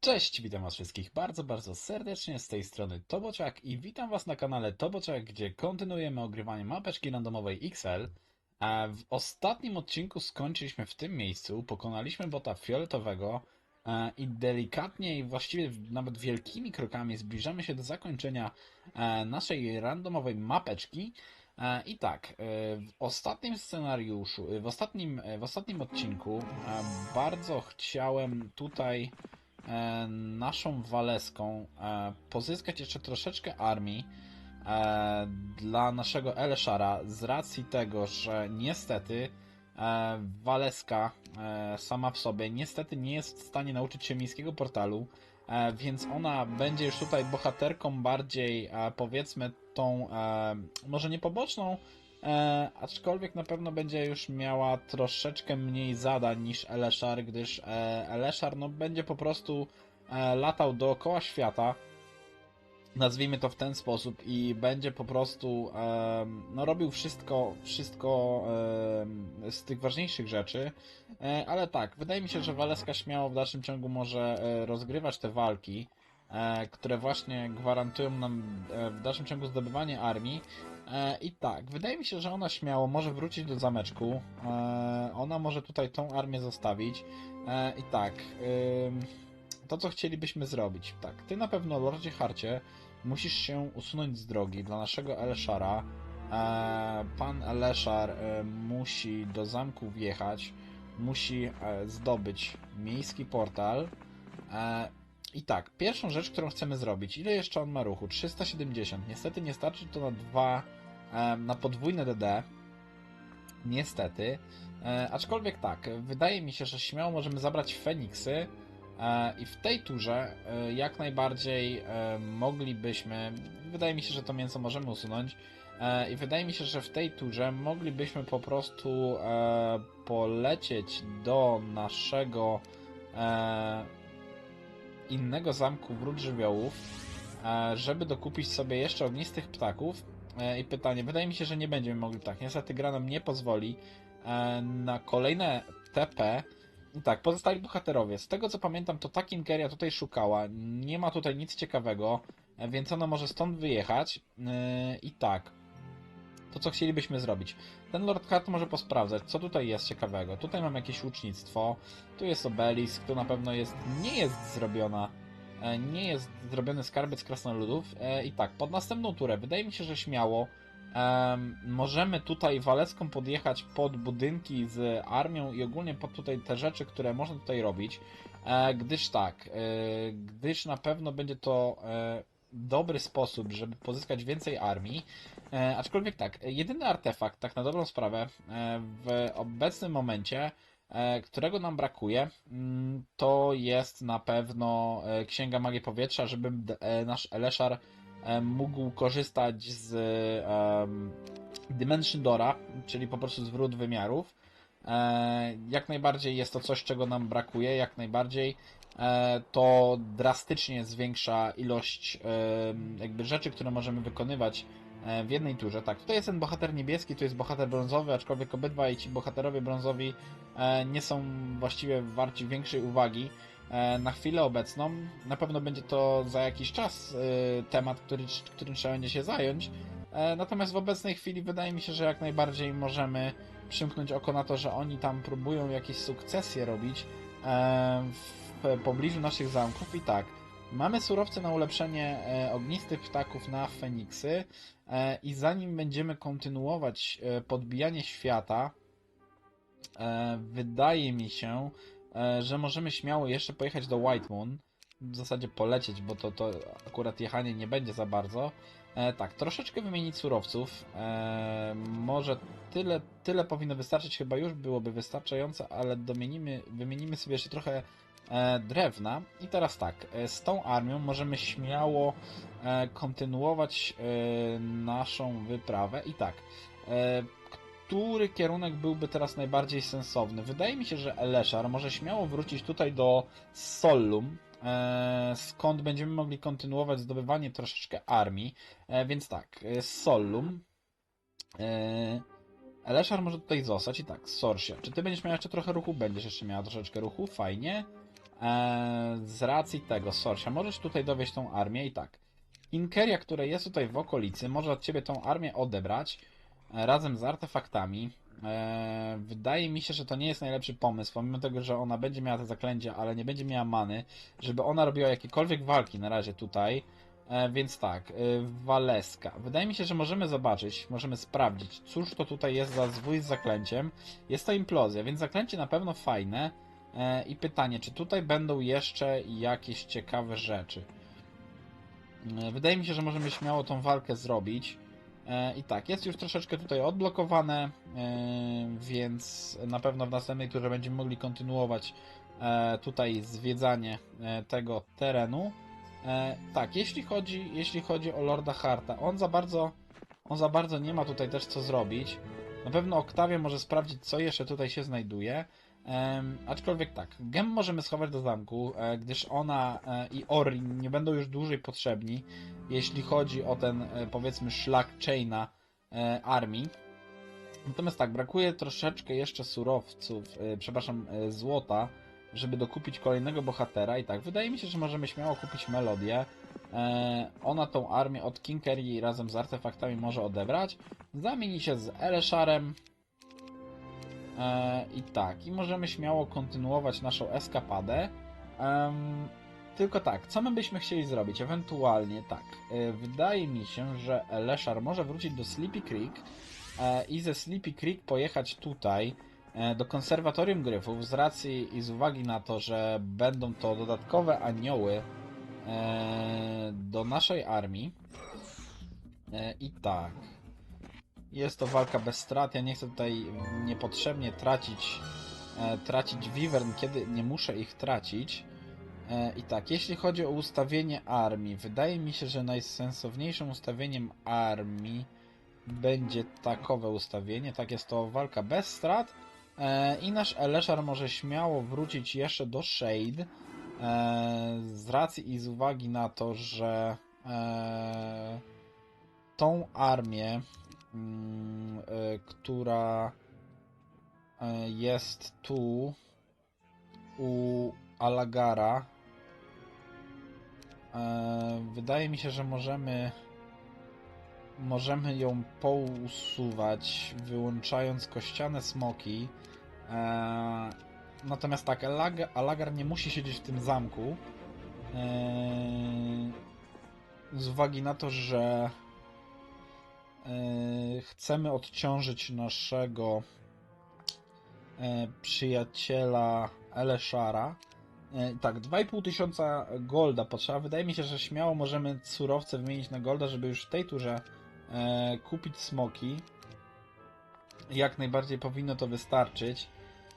Cześć, witam was wszystkich bardzo, bardzo serdecznie z tej strony Toboczak i witam was na kanale Toboczak, gdzie kontynuujemy ogrywanie mapeczki randomowej XL. W ostatnim odcinku skończyliśmy w tym miejscu, pokonaliśmy bota fioletowego e, i delikatnie i właściwie nawet wielkimi krokami zbliżamy się do zakończenia e, naszej randomowej mapeczki. E, I tak, w ostatnim scenariuszu, w ostatnim, w ostatnim odcinku bardzo chciałem tutaj naszą Waleską e, pozyskać jeszcze troszeczkę armii e, dla naszego Eleszara z racji tego, że niestety e, Waleska e, sama w sobie niestety nie jest w stanie nauczyć się miejskiego portalu, e, więc ona będzie już tutaj bohaterką bardziej e, powiedzmy tą e, może nie poboczną, E, aczkolwiek na pewno będzie już miała troszeczkę mniej zadań niż Eleszar, gdyż e, Eleszar no, będzie po prostu e, latał dookoła świata, nazwijmy to w ten sposób, i będzie po prostu e, no, robił wszystko, wszystko e, z tych ważniejszych rzeczy. E, ale tak, wydaje mi się, że Waleska śmiało w dalszym ciągu może e, rozgrywać te walki, e, które właśnie gwarantują nam e, w dalszym ciągu zdobywanie armii. E, I tak, wydaje mi się, że ona śmiało może wrócić do zameczku. E, ona może tutaj tą armię zostawić. E, I tak, to co chcielibyśmy zrobić. Tak, ty na pewno, Lordzie Harcie, musisz się usunąć z drogi dla naszego Eleszara. E, pan Eleszar e, musi do zamku wjechać, musi zdobyć miejski portal. I tak, pierwszą rzecz, którą chcemy zrobić, ile jeszcze on ma ruchu? 370. Niestety nie starczy to na dwa, na podwójne DD. Niestety. E, aczkolwiek tak, wydaje mi się, że śmiało możemy zabrać Feniksy e, i w tej turze e, jak najbardziej moglibyśmy, wydaje mi się, że to mięso możemy usunąć i wydaje mi się, że w tej turze moglibyśmy po prostu polecieć do naszego innego zamku wrót żywiołów, żeby dokupić sobie jeszcze ognistych ptaków. E, I pytanie, wydaje mi się, że nie będziemy mogli tak. Niestety gra nam nie pozwoli e, na kolejne TP. Tak, pozostali bohaterowie. Z tego co pamiętam, to ta Kinkeria tutaj szukała. Nie ma tutaj nic ciekawego, e, więc ona może stąd wyjechać. I tak. To co chcielibyśmy zrobić? Ten Lord Hart może posprawdzać, co tutaj jest ciekawego. Tutaj mam jakieś łucznictwo, tu jest obelisk, tu na pewno jest, nie jest zrobiona, nie jest zrobiony skarbiec krasnoludów. E, I tak, pod następną turę, wydaje mi się, że śmiało em, możemy tutaj Walecką podjechać pod budynki z armią i ogólnie pod tutaj te rzeczy, które można tutaj robić, e, gdyż tak, e, gdyż na pewno będzie to e, dobry sposób, żeby pozyskać więcej armii. E, aczkolwiek tak, jedyny artefakt, tak na dobrą sprawę, e, w obecnym momencie, e, którego nam brakuje, mm, to jest na pewno e, Księga Magii Powietrza, żeby e, nasz Eleszar e, mógł korzystać z Dimension Dora, czyli po prostu zwrót wymiarów. E, Jak najbardziej jest to coś, czego nam brakuje, jak najbardziej e, to drastycznie zwiększa ilość jakby rzeczy, które możemy wykonywać e, w jednej turze. Tak, tutaj jest ten bohater niebieski, tu jest bohater brązowy, aczkolwiek obydwaj ci bohaterowie brązowi e, nie są właściwie warci większej uwagi e, na chwilę obecną. Na pewno będzie to za jakiś czas e, temat, który, którym trzeba będzie się zająć. E, Natomiast w obecnej chwili wydaje mi się, że jak najbardziej możemy przymknąć oko na to, że oni tam próbują jakieś sukcesje robić e, w pobliżu naszych zamków i tak. Mamy surowce na ulepszenie e, ognistych ptaków na Feniksy e, i zanim będziemy kontynuować e, podbijanie świata, wydaje mi się, że możemy śmiało jeszcze pojechać do White Moon. W zasadzie polecieć, bo to, to akurat jechanie nie będzie za bardzo. Tak, troszeczkę wymienić surowców. Może tyle, tyle powinno wystarczyć, chyba już byłoby wystarczające, ale domienimy, wymienimy sobie jeszcze trochę drewna. I teraz tak, e, z tą armią możemy śmiało e, kontynuować e, naszą wyprawę. I tak, e, który kierunek byłby teraz najbardziej sensowny? Wydaje mi się, że Eleszar może śmiało wrócić tutaj do Solum, e, skąd będziemy mogli kontynuować zdobywanie troszeczkę armii. E, więc tak, e, Solum. E, Eleszar może tutaj zostać i tak, Sorsia. Czy ty będziesz miał jeszcze trochę ruchu? Będziesz jeszcze miała troszeczkę ruchu, fajnie. E, z racji tego, Sorsia, możesz tutaj dowieść tą armię i tak. Inkeria, które jest tutaj w okolicy, może od ciebie tą armię odebrać e, razem z artefaktami. E, wydaje mi się, że to nie jest najlepszy pomysł, pomimo tego, że ona będzie miała te zaklęcia, ale nie będzie miała many, żeby ona robiła jakiekolwiek walki na razie tutaj. Więc tak, Waleska. Wydaje mi się, że możemy zobaczyć, możemy sprawdzić, cóż to tutaj jest za zwój z zaklęciem. Jest to implozja, więc zaklęcie na pewno fajne. E, I pytanie, czy tutaj będą jeszcze jakieś ciekawe rzeczy? E, Wydaje mi się, że możemy śmiało tą walkę zrobić. E, I tak, jest już troszeczkę tutaj odblokowane, więc na pewno w następnej turze będziemy mogli kontynuować tutaj zwiedzanie tego terenu. Tak, jeśli chodzi, jeśli chodzi o Lorda Harta, on za bardzo on za bardzo nie ma tutaj też co zrobić. Na pewno Oktawia może sprawdzić, co jeszcze tutaj się znajduje. Aczkolwiek tak, Gem możemy schować do zamku, e, gdyż ona e, i Orin nie będą już dłużej potrzebni, jeśli chodzi o ten, e, powiedzmy, szlak chaina armii. Natomiast tak, brakuje troszeczkę jeszcze surowców, przepraszam, złota, żeby dokupić kolejnego bohatera. I tak, wydaje mi się, że możemy śmiało kupić Melodię. Ona tą armię od Kinkerii razem z artefaktami może odebrać. Zamieni się z Elesharem. E, I tak, i możemy śmiało kontynuować naszą eskapadę. Tylko tak, co my byśmy chcieli zrobić? Ewentualnie tak. E, wydaje mi się, że Eleshar może wrócić do Sleepy Creek e, i ze Sleepy Creek pojechać tutaj do konserwatorium gryfów z racji i z uwagi na to, że będą to dodatkowe anioły do naszej armii. I tak. Jest to walka bez strat. Ja nie chcę tutaj niepotrzebnie tracić e, tracić Wivern, kiedy nie muszę ich tracić. E, I tak, jeśli chodzi o ustawienie armii, wydaje mi się, że najsensowniejszym ustawieniem armii będzie takowe ustawienie. Tak jest to walka bez strat. E, I nasz Eleszar może śmiało wrócić jeszcze do Shade. E, z racji i z uwagi na to, że e, tą armię, która e, jest tu u Alagara, e, wydaje mi się, że możemy możemy ją pousuwać, wyłączając kościane smoki. E, natomiast tak, Alag- Alagar nie musi siedzieć w tym zamku. E, z uwagi na to, że e, chcemy odciążyć naszego e, przyjaciela Eleszara. E, Tak, 2,5 tysiąca golda potrzeba. Wydaje mi się, że śmiało możemy surowce wymienić na golda, żeby już w tej turze e, kupić smoki. Jak najbardziej powinno to wystarczyć.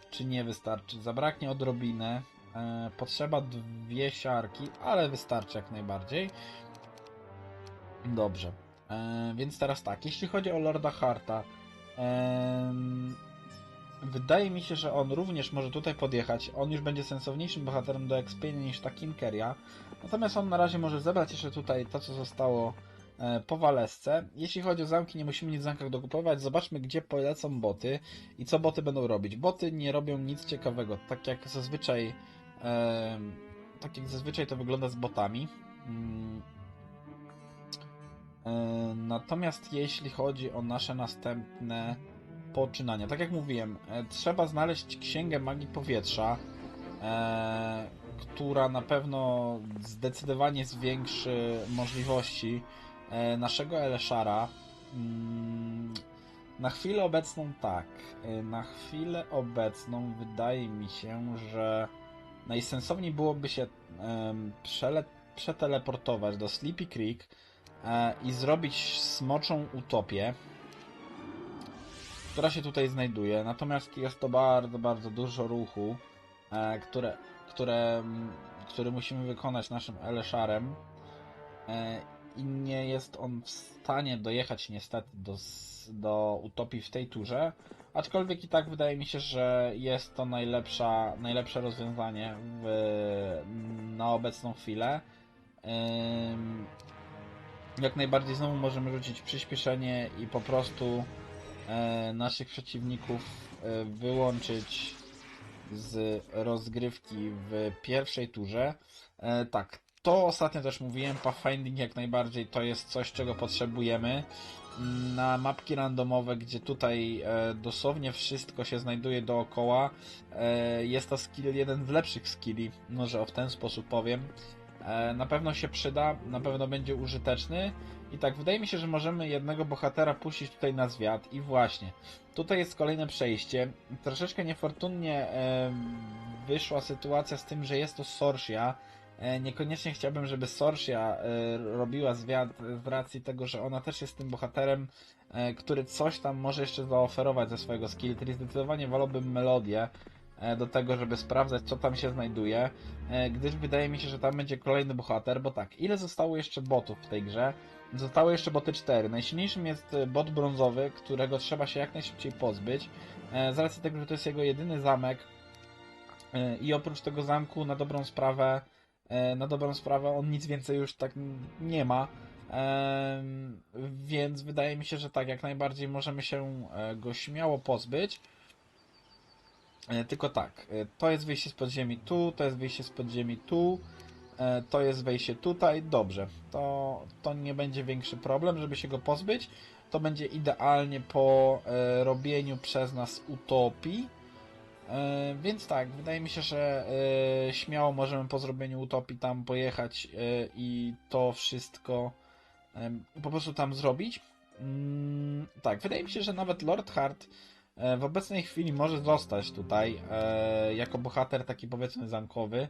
Czy nie wystarczy? Zabraknie odrobinę. E, potrzeba dwie siarki, ale wystarczy jak najbardziej. Dobrze. E, więc teraz tak, jeśli chodzi o Lorda Harta, em, wydaje mi się, że on również może tutaj podjechać. On już będzie sensowniejszym bohaterem do expienia niż ta Kinkeria. Natomiast on na razie może zebrać jeszcze tutaj to, co zostało e, po Walesce. Jeśli chodzi o zamki, nie musimy nic w zamkach dokupować. Zobaczmy, gdzie polecą boty i co boty będą robić. Boty nie robią nic ciekawego, tak jak zazwyczaj em, tak jak zazwyczaj to wygląda z botami. E, Natomiast jeśli chodzi o nasze następne poczynania, tak jak mówiłem, e, trzeba znaleźć księgę magii powietrza, e, która na pewno zdecydowanie zwiększy możliwości naszego Eleszara. Mm, Na chwilę obecną tak. Na chwilę obecną wydaje mi się, że najsensowniej byłoby się przeteleportować do Sleepy Creek, i zrobić smoczą utopię, która się tutaj znajduje. Natomiast jest to bardzo, bardzo dużo ruchu, e, które, które, który musimy wykonać naszym Eleszarem. E, I nie jest on w stanie dojechać niestety do, do utopii w tej turze. Aczkolwiek i tak wydaje mi się, że jest to najlepsza, najlepsze rozwiązanie w, na obecną chwilę. Jak najbardziej znowu możemy rzucić przyspieszenie i po prostu e, naszych przeciwników e, wyłączyć z rozgrywki w pierwszej turze. E, tak, to ostatnio też mówiłem, pathfinding jak najbardziej to jest coś, czego potrzebujemy Mm, na mapki randomowe, gdzie tutaj e, dosłownie wszystko się znajduje dookoła. E, jest to skill jeden z lepszych skilli, może w ten sposób powiem. E, na pewno się przyda, na pewno będzie użyteczny. I tak, wydaje mi się, że możemy jednego bohatera puścić tutaj na zwiat. I właśnie, tutaj jest kolejne przejście. Troszeczkę niefortunnie wyszła sytuacja z tym, że jest to Sorcia. E, Niekoniecznie chciałbym, żeby Sorcia e, robiła zwiat z racji tego, że ona też jest tym bohaterem, który coś tam może jeszcze zaoferować ze swojego skill tree. Zdecydowanie wolałbym melodię do tego, żeby sprawdzać, co tam się znajduje, e, gdyż wydaje mi się, że tam będzie kolejny bohater, bo tak, ile zostało jeszcze botów w tej grze? Zostały jeszcze boty 4. Najsilniejszym jest e, bot brązowy, którego trzeba się jak najszybciej pozbyć, e, z racji tego, że to jest jego jedyny zamek e, i oprócz tego zamku na dobrą sprawę E, na dobrą sprawę on nic więcej już tak nie ma. Więc wydaje mi się, że tak, jak najbardziej możemy się e, go śmiało pozbyć. E, Tylko tak, e, to jest wyjście z podziemi tu, to jest wyjście z podziemi tu, e, to jest wejście tutaj, dobrze. To, to nie będzie większy problem, żeby się go pozbyć. To będzie idealnie po robieniu przez nas utopii. Więc tak, wydaje mi się, że śmiało możemy po zrobieniu utopii tam pojechać i to wszystko po prostu tam zrobić. Mm, tak, wydaje mi się, że nawet Lord Hart w obecnej chwili może zostać tutaj e, jako bohater taki powiedzmy zamkowy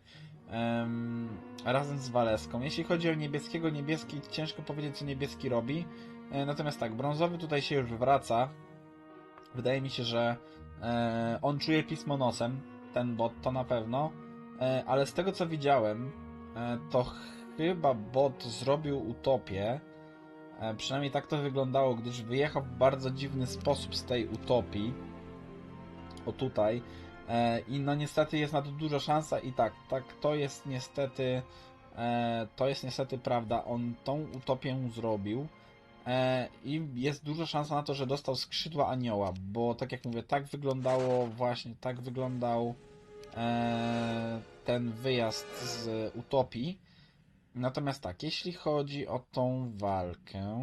em, razem z Waleską. Jeśli chodzi o niebieskiego, niebieski ciężko powiedzieć co niebieski robi. E, Natomiast tak, brązowy tutaj się już wraca. Wydaje mi się, że E, on czuje pismo nosem, ten bot to na pewno, e, ale z tego co widziałem, e, to chyba bot zrobił utopię. E, przynajmniej tak to wyglądało, gdyż wyjechał w bardzo dziwny sposób z tej utopii. O tutaj. E, I no niestety jest na to duża szansa i tak, tak to jest niestety e, to jest niestety prawda. On tą utopię zrobił. I jest duża szansa na to, że dostał skrzydła anioła, bo tak jak mówię, tak wyglądało właśnie, tak wyglądał ten wyjazd z Utopii. Natomiast tak, jeśli chodzi o tą walkę,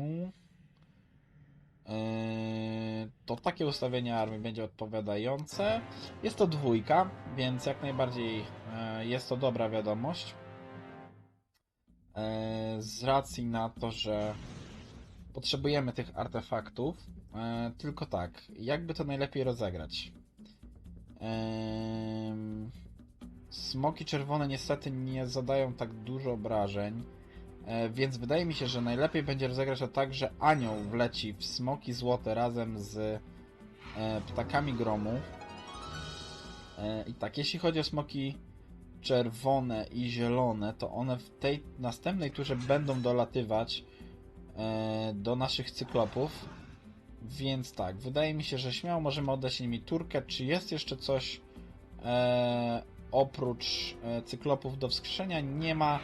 e, to takie ustawienie armii będzie odpowiadające. Jest to dwójka, więc jak najbardziej e, jest to dobra wiadomość. E, Z racji na to, że potrzebujemy tych artefaktów. Tylko tak, jakby to najlepiej rozegrać? Smoki czerwone niestety nie zadają tak dużo obrażeń, e, więc wydaje mi się, że najlepiej będzie rozegrać to tak, że anioł wleci w smoki złote razem z e, ptakami gromu. E, I tak, jeśli chodzi o smoki czerwone i zielone, to one w tej następnej turze będą dolatywać do naszych cyklopów. Więc tak, wydaje mi się, że śmiało możemy oddać nimi turkę. Czy jest jeszcze coś oprócz e, cyklopów do wskrzeszenia? Nie ma.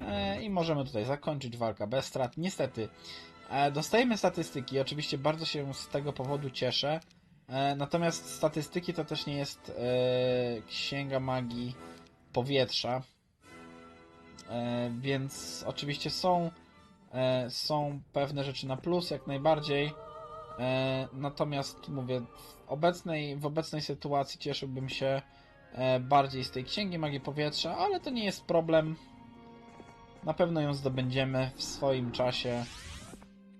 E, I możemy tutaj zakończyć walkę bez strat. Niestety, e, dostajemy statystyki. Oczywiście bardzo się z tego powodu cieszę. Natomiast statystyki to też nie jest księga magii powietrza. Więc oczywiście są są pewne rzeczy na plus, jak najbardziej. Natomiast mówię, w obecnej, w obecnej sytuacji cieszyłbym się bardziej z tej księgi magii powietrza, ale to nie jest problem. Na pewno ją zdobędziemy w swoim czasie,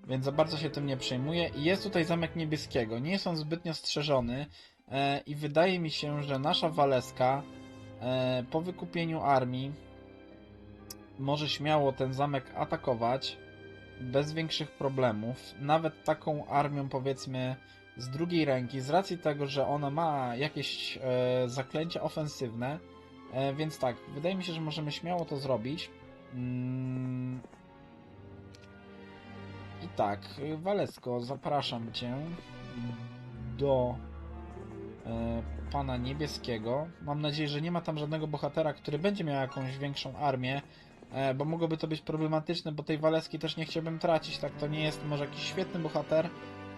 więc za bardzo się tym nie przejmuję. Jest tutaj zamek niebieskiego. Nie jest on zbytnio strzeżony e, i wydaje mi się, że nasza Waleska e, po wykupieniu armii może śmiało ten zamek atakować bez większych problemów, nawet taką armią powiedzmy z drugiej ręki, z racji tego, że ona ma jakieś e, zaklęcia ofensywne, e, więc tak, wydaje mi się, że możemy śmiało to zrobić. Mm. I tak, Walecko, zapraszam Cię do e, pana niebieskiego. Mam nadzieję, że nie ma tam żadnego bohatera, który będzie miał jakąś większą armię, e, bo mogłoby to być problematyczne, bo tej Waleski też nie chciałbym tracić, tak to nie jest może jakiś świetny bohater,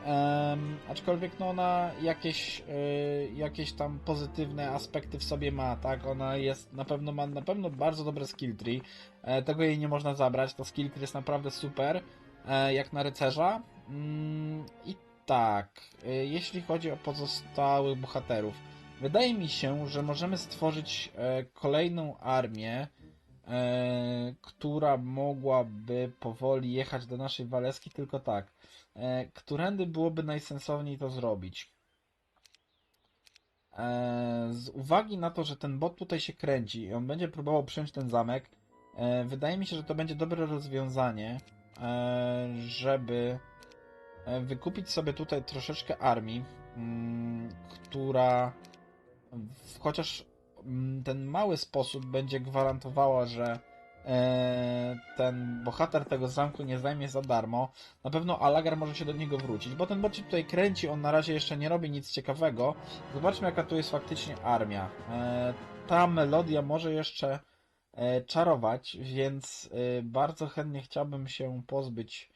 Em, aczkolwiek no ona jakieś, y, jakieś tam pozytywne aspekty w sobie ma, tak? Ona jest na pewno ma na pewno bardzo dobre skill tree. E, tego jej nie można zabrać. To skill tree jest naprawdę super, e, jak na rycerza. Mm, I tak, y, jeśli chodzi o pozostałych bohaterów, wydaje mi się, że możemy stworzyć e, kolejną armię, e, która mogłaby powoli jechać do naszej Waleski, tylko tak. E, którędy byłoby najsensowniej to zrobić? E, z uwagi na to, że ten bot tutaj się kręci i on będzie próbował przyjąć ten zamek, e, wydaje mi się, że to będzie dobre rozwiązanie, żeby wykupić sobie tutaj troszeczkę armii, mm, która chociaż mm, ten mały sposób będzie gwarantowała, że ten bohater tego zamku nie zajmie za darmo. Na pewno Alagar może się do niego wrócić, bo ten bot się tutaj kręci, on na razie jeszcze nie robi nic ciekawego. Zobaczmy jaka tu jest faktycznie armia. E, ta melodia może jeszcze e, czarować, więc e, bardzo chętnie chciałbym się pozbyć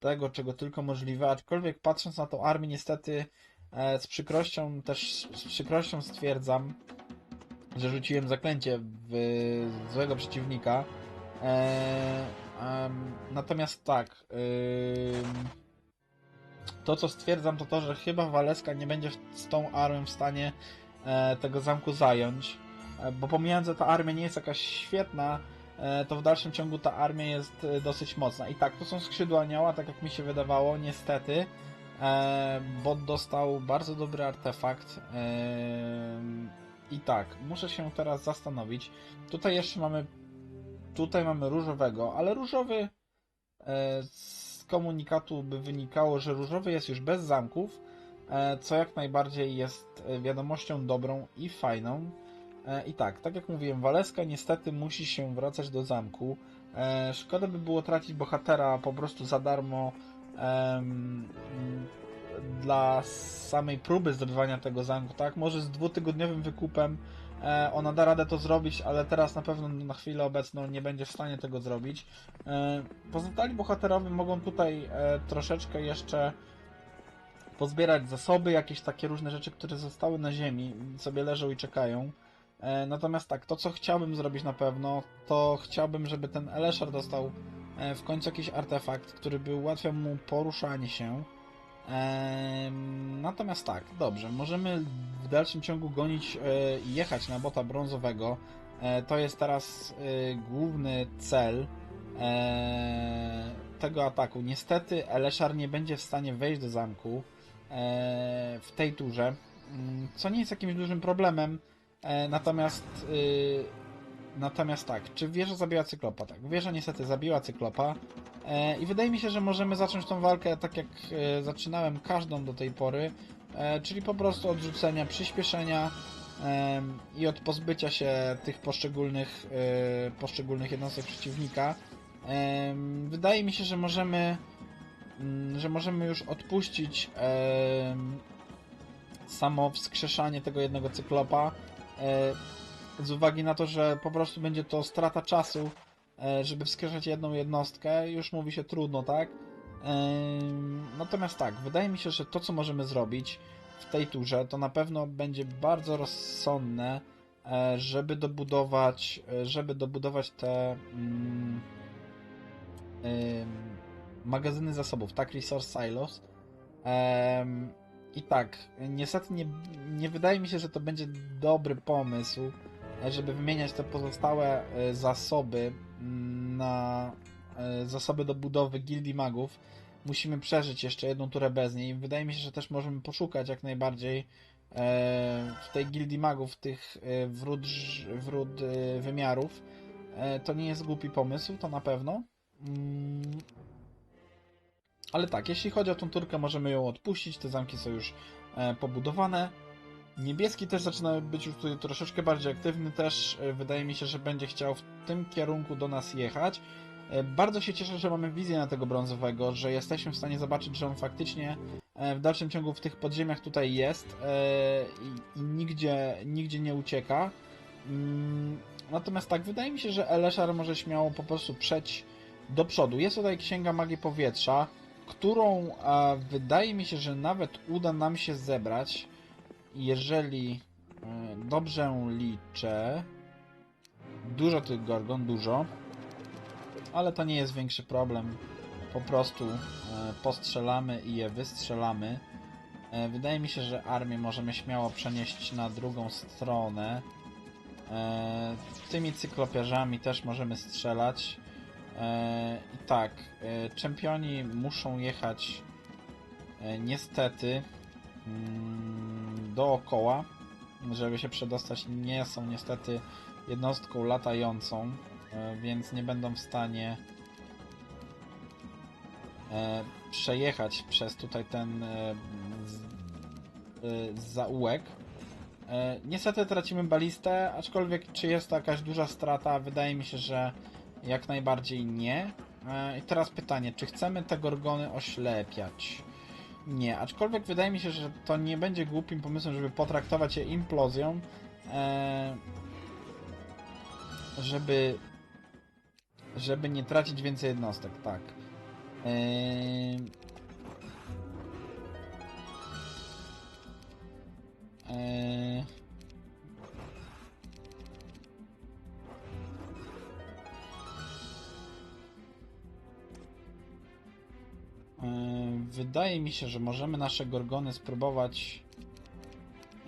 tego, czego tylko możliwe, aczkolwiek patrząc na tą armię niestety e, z przykrością też z przykrością stwierdzam, że rzuciłem zaklęcie w złego przeciwnika. E, em, natomiast tak, to co stwierdzam to to, że chyba Waleska nie będzie z tą armią w stanie e, tego zamku zająć, e, bo pomijając, że ta armia nie jest jakaś świetna, e, to w dalszym ciągu ta armia jest e, dosyć mocna. I tak, to są skrzydła anioła, tak jak mi się wydawało, niestety. E, bot dostał bardzo dobry artefakt. I tak, muszę się teraz zastanowić. Tutaj jeszcze mamy. Tutaj mamy różowego, ale różowy e, z komunikatu by wynikało, że różowy jest już bez zamków, e, co jak najbardziej jest e, wiadomością dobrą i fajną. I tak, tak jak mówiłem, Waleska niestety musi się wracać do zamku. Szkoda by było tracić bohatera po prostu za darmo dla samej próby zdobywania tego zamku, tak? Może z dwutygodniowym wykupem e, ona da radę to zrobić, ale teraz na pewno na chwilę obecną nie będzie w stanie tego zrobić. E, pozostali bohaterowie mogą tutaj e, troszeczkę jeszcze pozbierać zasoby, jakieś takie różne rzeczy, które zostały na ziemi, sobie leżą i czekają. Natomiast tak, to co chciałbym zrobić na pewno, to chciałbym, żeby ten Eleszar dostał w końcu jakiś artefakt, który by ułatwiał mu poruszanie się. Natomiast tak, dobrze, możemy w dalszym ciągu gonić e, i jechać na bota brązowego. E, To jest teraz e, główny cel tego ataku. Niestety Eleszar nie będzie w stanie wejść do zamku w tej turze, mm, co nie jest jakimś dużym problemem. Natomiast y, natomiast tak, czy wieża zabiła cyklopa? Tak, wieża niestety zabiła cyklopa. E, I wydaje mi się, że możemy zacząć tą walkę tak jak e, zaczynałem każdą do tej pory, e, czyli po prostu od rzucenia przyspieszenia i od pozbycia się tych poszczególnych, poszczególnych jednostek przeciwnika. Wydaje mi się, że możemy, mm, że możemy już odpuścić samo wskrzeszanie tego jednego cyklopa. E, Z uwagi na to, że po prostu będzie to strata czasu, e, żeby wskrzeszać jedną jednostkę, już mówi się trudno, tak? Em, Natomiast tak, wydaje mi się, że to co możemy zrobić w tej turze, to na pewno będzie bardzo rozsądne, e, żeby dobudować, e, żeby dobudować te mm, magazyny zasobów, tak? Resource Silos. I tak, niestety nie, nie wydaje mi się, że to będzie dobry pomysł, e, żeby wymieniać te pozostałe e, zasoby mm, na e, zasoby do budowy gildii magów. Musimy przeżyć jeszcze jedną turę bez niej. Wydaje mi się, że też możemy poszukać jak najbardziej e, w tej gildii magów tych wrót, wrót wymiarów. To nie jest głupi pomysł, to na pewno. Mm, ale tak, jeśli chodzi o tą turkę, możemy ją odpuścić. Te zamki są już pobudowane. Niebieski też zaczyna być już tutaj troszeczkę bardziej aktywny. Też e, wydaje mi się, że będzie chciał w tym kierunku do nas jechać. E, Bardzo się cieszę, że mamy wizję na tego brązowego, że jesteśmy w stanie zobaczyć, że on faktycznie e, w dalszym ciągu w tych podziemiach tutaj jest i, nigdzie, nigdzie nie ucieka. Mm, Natomiast tak, wydaje mi się, że Eleszar może śmiało po prostu przeć do przodu. Jest tutaj księga magii powietrza. którą wydaje mi się, że nawet uda nam się zebrać, jeżeli e, dobrze liczę. Dużo tych gorgon, dużo. Ale to nie jest większy problem. Po prostu e, postrzelamy i je wystrzelamy. E, Wydaje mi się, że armię możemy śmiało przenieść na drugą stronę. Tymi cyklopiarzami też możemy strzelać. I tak, czempioni muszą jechać niestety dookoła, żeby się przedostać. Nie są niestety jednostką latającą, e, więc nie będą w stanie e, przejechać przez tutaj ten e, zaułek. Niestety tracimy balistę, aczkolwiek czy jest to jakaś duża strata? Wydaje mi się, że jak najbardziej nie. I teraz pytanie, czy chcemy te gorgony oślepiać? Nie, aczkolwiek wydaje mi się, że to nie będzie głupim pomysłem, żeby potraktować je implozją, e, żeby żeby nie tracić więcej jednostek, tak. E, e, Wydaje mi się, że możemy nasze gorgony spróbować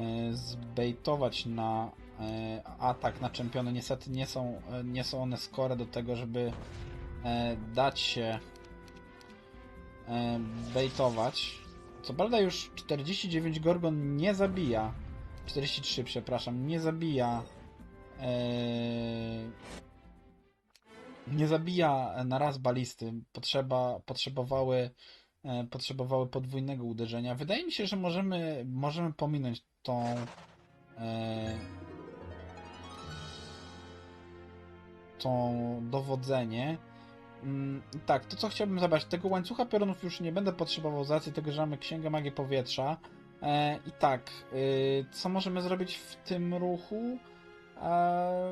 e, zbejtować na e, atak na czempiony. Niestety nie są, e, nie są one skore do tego, żeby dać się bejtować. Co prawda już 49 gorgon nie zabija. 43, przepraszam, nie zabija. nie zabija na raz balisty. Potrzeba, potrzebowały, potrzebowały podwójnego uderzenia. Wydaje mi się, że możemy, możemy pominąć tą. E, tą dowodzenie. Mm, tak, to co chciałbym zabrać, tego łańcucha pionów już nie będę potrzebował z racji tego, że mamy księgę magii powietrza. E, I tak, y, co możemy zrobić w tym ruchu?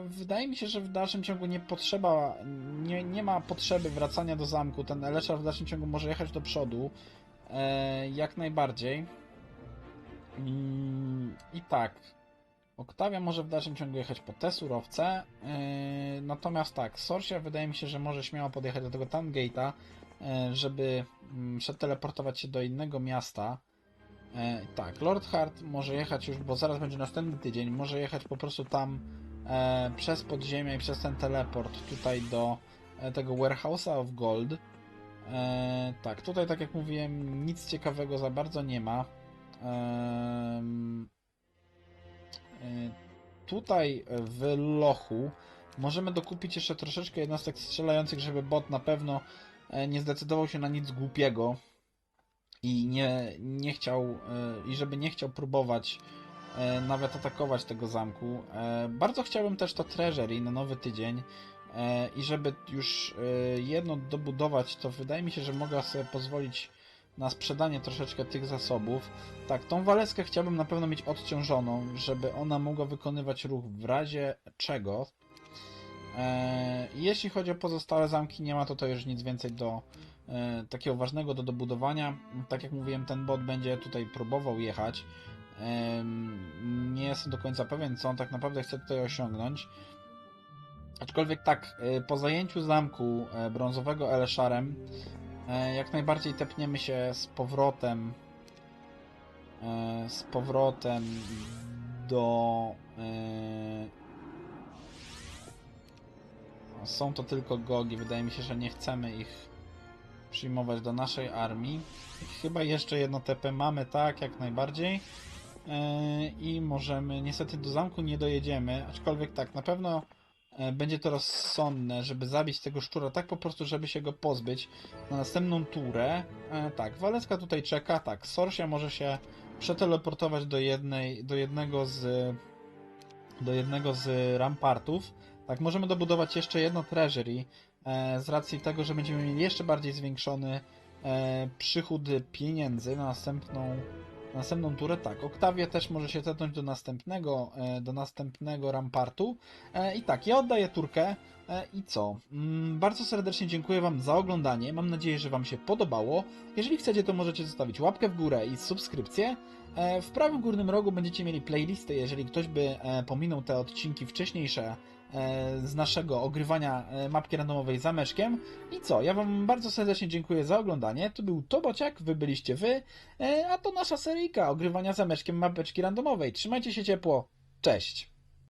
Wydaje mi się, że w dalszym ciągu nie potrzeba, nie, nie ma potrzeby wracania do zamku. Ten Eleszar w dalszym ciągu może jechać do przodu. E, jak najbardziej. Mm, I tak. Oktawia może w dalszym ciągu jechać po te surowce. e, natomiast tak, Sorcia wydaje mi się, że może śmiało podjechać do tego Tangate'a, e, żeby mm, przeteleportować się do innego miasta. E, tak, Lord Hart może jechać już, bo zaraz będzie następny tydzień, może jechać po prostu tam e, przez podziemie i przez ten teleport tutaj do e, tego Warehouse'a of Gold. E, tak, tutaj tak jak mówiłem, nic ciekawego za bardzo nie ma. E, tutaj w lochu możemy dokupić jeszcze troszeczkę jednostek strzelających, żeby bot na pewno e, nie zdecydował się na nic głupiego i nie, nie chciał, e, i żeby nie chciał próbować e, nawet atakować tego zamku. E, Bardzo chciałbym też to Treasury na nowy tydzień i żeby już jedno dobudować, to wydaje mi się, że mogę sobie pozwolić na sprzedanie troszeczkę tych zasobów. Tak, tą waleskę chciałbym na pewno mieć odciążoną, żeby ona mogła wykonywać ruch w razie czego. Jeśli chodzi o pozostałe zamki, nie ma tutaj już nic więcej do takiego ważnego do dobudowania. Tak jak mówiłem, ten bot będzie tutaj próbował jechać. Nie jestem do końca pewien, co on tak naprawdę chce tutaj osiągnąć. Aczkolwiek tak, e, po zajęciu zamku e, brązowego Eleszarem, e, jak najbardziej tepniemy się z powrotem e, z powrotem do e, są to tylko gogi. Wydaje mi się, że nie chcemy ich przyjmować do naszej armii. Chyba jeszcze jedno TP mamy, tak, jak najbardziej. Yy, I możemy, niestety do zamku nie dojedziemy, aczkolwiek tak, na pewno e, będzie to rozsądne, żeby zabić tego szczura, tak po prostu, żeby się go pozbyć na następną turę. E, tak, Waleska tutaj czeka, tak, Sorsia może się przeteleportować do jednej, do jednego z do jednego z rampartów. Tak, możemy dobudować jeszcze jedno treasury e, z racji tego, że będziemy mieli jeszcze bardziej zwiększony e, przychód pieniędzy na następną, na następną turę. Tak, Oktawia też może się cofnąć do następnego, e, do następnego rampartu. E, I tak, ja oddaję turkę. E, I co? Mm, Bardzo serdecznie dziękuję Wam za oglądanie. Mam nadzieję, że Wam się podobało. Jeżeli chcecie, to możecie zostawić łapkę w górę i subskrypcję. E, W prawym górnym rogu będziecie mieli playlisty, jeżeli ktoś by e, pominął te odcinki wcześniejsze e, z naszego ogrywania e, mapki randomowej zameczkiem. I co? Ja Wam bardzo serdecznie dziękuję za oglądanie. To był Tobociak, Wy byliście Wy, e, a to nasza seryjka ogrywania zameczkiem mapeczki randomowej. Trzymajcie się ciepło. Cześć!